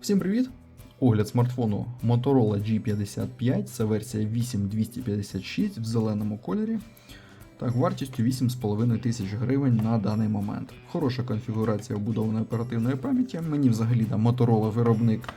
Всім привіт! Огляд смартфону Motorola G55, це версія 8256 в зеленому кольорі. Так, вартістю 8,5 тисяч гривень на даний момент. Хороша конфігурація вбудованої оперативної пам'яті. Мені взагалі да, Motorola виробник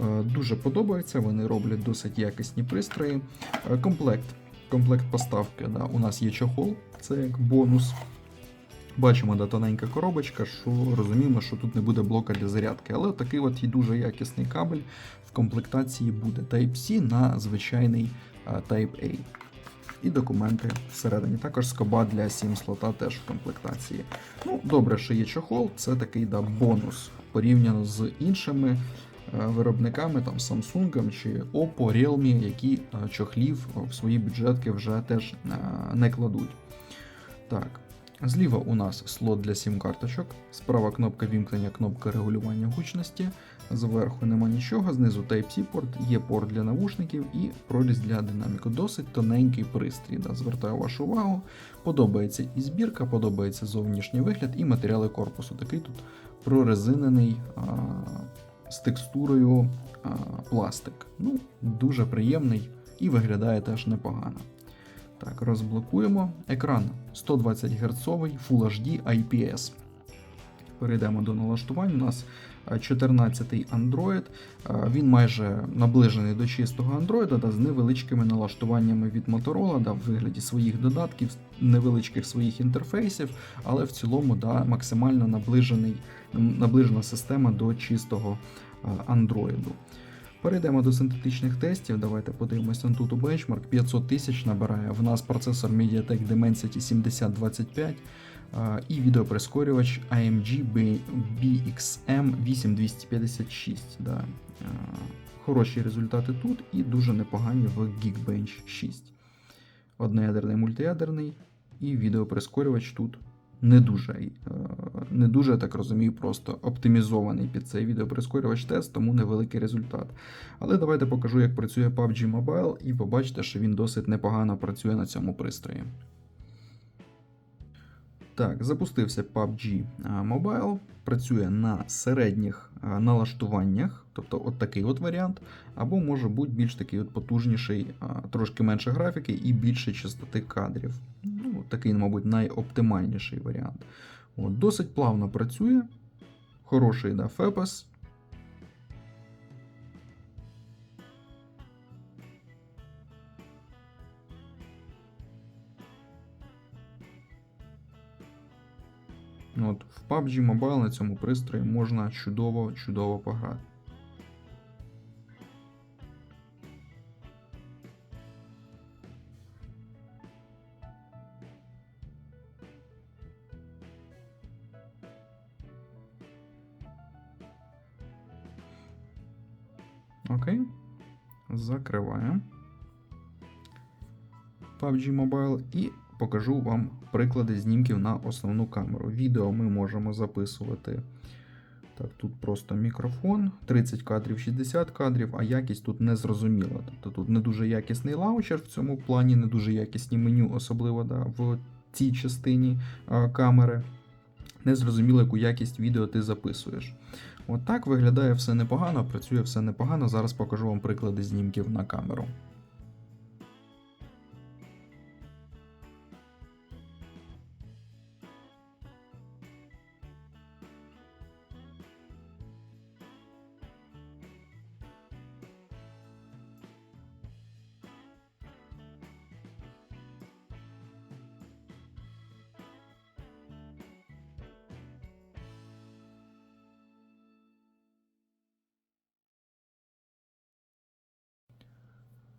е, дуже подобається, вони роблять досить якісні пристрої. Е, комплект. Комплект поставки. Да, у нас є чохол, це як бонус. Бачимо, да, тоненька коробочка, що розуміємо, що тут не буде блока для зарядки. Але такий от і дуже якісний кабель в комплектації буде Type-C на звичайний а, Type-A. І документи всередині. Також скоба для SIM слота теж в комплектації. Ну, добре, що є чохол, це такий да, бонус порівняно з іншими е, виробниками, там Samsung чи Oppo, Realme, які е, чохлів в свої бюджетки вже теж е, не кладуть. Так. Зліва у нас слот для сім-карточок, справа кнопка вімкнення, кнопка регулювання гучності, зверху нема нічого, знизу Type-C порт, є порт для навушників і проріз для динаміку. Досить тоненький пристрій. Да, звертаю вашу увагу. Подобається і збірка, подобається зовнішній вигляд і матеріали корпусу. Такий тут прорезинений а, з текстурою а, пластик. Ну, Дуже приємний і виглядає теж непогано. Так, розблокуємо. Екран 120 Гц Full HD IPS. Перейдемо до налаштувань. У нас 14-й Android. Він майже наближений до чистого Android, да, з невеличкими налаштуваннями від Motorola, да, в вигляді своїх додатків, невеличких своїх інтерфейсів, але в цілому да, максимально наближений, наближена система до чистого Android. Перейдемо до синтетичних тестів. Давайте подивимося тут у бенчмарк. 500 тисяч набирає. В нас процесор MediaTek Dimensity 7025 і відеоприскорювач AMG BXM 8256. Да. Хороші результати тут і дуже непогані в Geekbench 6. Одноядерний мультиядерний і відеоприскорювач тут не дуже, е, не дуже, так розумію, просто оптимізований під цей відеоприскорювач тест, тому невеликий результат. Але давайте покажу, як працює PUBG Mobile, і побачите, що він досить непогано працює на цьому пристрої. Так, запустився PUBG Mobile, працює на середніх налаштуваннях, тобто от такий от варіант, або може бути більш такий от потужніший, трошки менше графіки і більше частоти кадрів. Такий, мабуть, найоптимальніший варіант. От, Досить плавно працює, хороший да, фепес. От, В PUBG Mobile на цьому пристрої можна чудово-чудово пограти. Окей. Закриваємо PUBG Mobile і покажу вам приклади знімків на основну камеру. Відео ми можемо записувати. Так, Тут просто мікрофон, 30 кадрів, 60 кадрів, а якість тут не зрозуміла. Тобто тут не дуже якісний лаунчер в цьому плані, не дуже якісні меню, особливо да, в цій частині а, камери. Не зрозуміло, яку якість відео ти записуєш. От так виглядає все непогано, працює все непогано. Зараз покажу вам приклади знімків на камеру.